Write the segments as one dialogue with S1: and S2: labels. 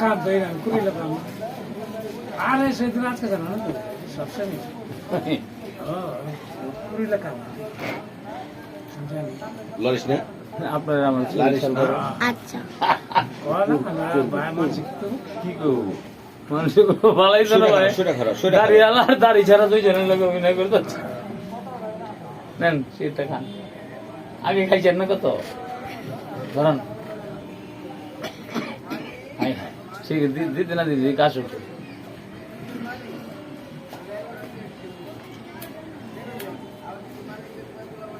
S1: কাঁদ দেয় না? কুড়ি লাগাম আরে সেদিন আজকে জানো না। সবসময় ও কুড়ি লাগাম
S2: লরিস না
S3: আপনার আমার
S4: আচ্ছা।
S3: কি করব মানুষের ভালোই তো না ভাই?
S2: সেটা খারাপ সেটা
S3: দাড়ি
S2: খারাপ
S3: আলা দাড়ি ছাড়া দুইজনের লোক অভিনয় করে যাচ্ছে নেন সেটা খান। আগে খাইছেন না কত? ধরুন। হাই হাই ঠিক আছে দি- দিতে না দিদি কাজ হচ্ছে।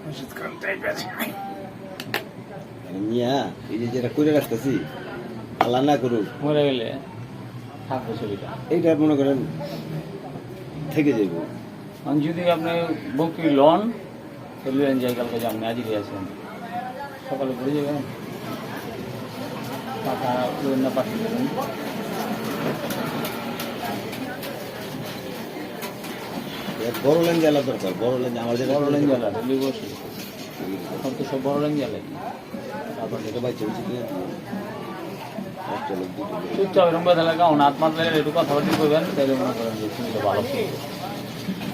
S1: ওষুধ খান টাইপ আছে
S2: মিয়া এই যে যেটা করে রাখতেছি আল্লাহ না করুক।
S3: মরে গেলে থাকবে ছবিটা
S2: এইটা মনে করেন থেকে যাইব।
S3: যদি আপনি বকি লন তাহলে যাই কালকে যাবেন আজকে আছেন সকালে ঘুরে যাবেন টাকা লোন না পাঠিয়ে দেবেন
S2: এক বড় লেন জ্বালা দরকার বড় লেন আমার যেটা
S3: বড় লাইন জ্বালা দিল্লি বসে এখন তো সব বড় লাইন জ্বালাই
S2: তারপর যেটা না? লোক।
S3: চুপচাপ এরকম কথা লাগা ওনা আত্মাত্মা একটু কথাবার্তা করবেন তাইলে মনে করেন যে ভালো।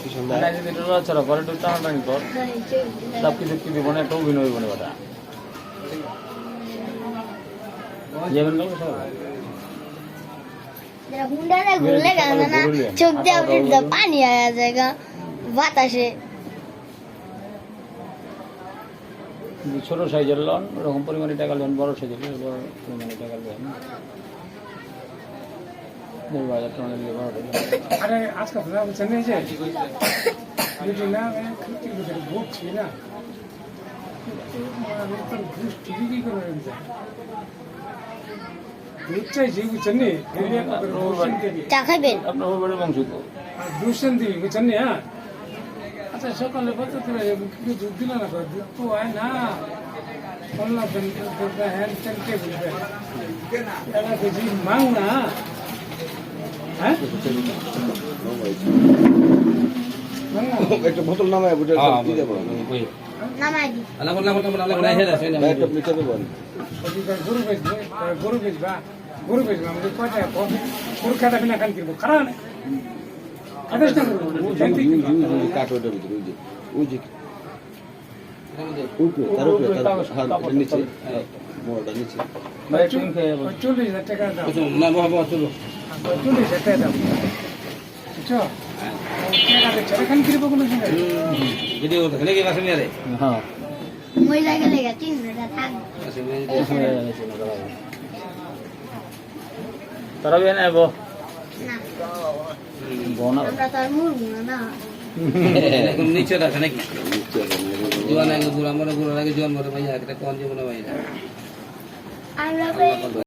S3: টানাটানি কর দিব না একটা অভিনয় হইব না বেটা যাবেন
S4: গেল চোখ দিয়ে পানি আয়া জায়গা বাতাসে।
S3: ছোট সাইজের লোন ওরকম পরিমাণে টাকা লোন বড় সাইজের বড় পরিমাণে টাকা লোন
S1: না বুঝছেন এই যে। যদি না ক্ষতি করে ভুগছি না আমি তোর ঘুষ ঠিকই কি করে রেখেছে দুধ চাইছি বুঝছেন নি
S4: চা খাবেন
S3: আপনার বংশ তো।
S1: দূষণ দিবি নি হ্যাঁ? আচ্ছা সকালে কত দিলে কিছু দুধ দিল না দুধ তো হয় না। হ্যান্ড টেন কে বলবে মাং না। হ্যাঁ? না
S2: একটা বোতল নামায় বুঝে দিয়ে দেবো।
S4: নামাই দি।
S2: ভাই, একটা নিচে দেবো
S1: ওদিকে গরু বেচবে গরু বেচবা গরু বেচবা আমাদের কয়টা গরু খাটা বিনা খান কিনবো। খারাপ না কি
S2: ওটার ভিতরে ওই যে ওই যে হ্যাঁ, নিচে। হ্যাঁ,
S3: যাব
S1: চল্লিশ হাজার টাকা দাও চল্লিশ হাজার টাকা দাও বুঝছ টাকা দিচ্ছে খান কিনবো কোনো সময়
S3: হ্যাঁ
S4: মহিলা গেলে গা তিন ঘণ্টা থাকবে
S3: তারা বিয়ে নেব বোনা
S4: আমরা তো আর না না
S5: নিচে রাখে নাকি জোয়ান আগে বুড়া মরে বুড়ার আগে জোয়ান মরে ভাইয়া একটা কোন জীবনে ভাই
S4: আমরা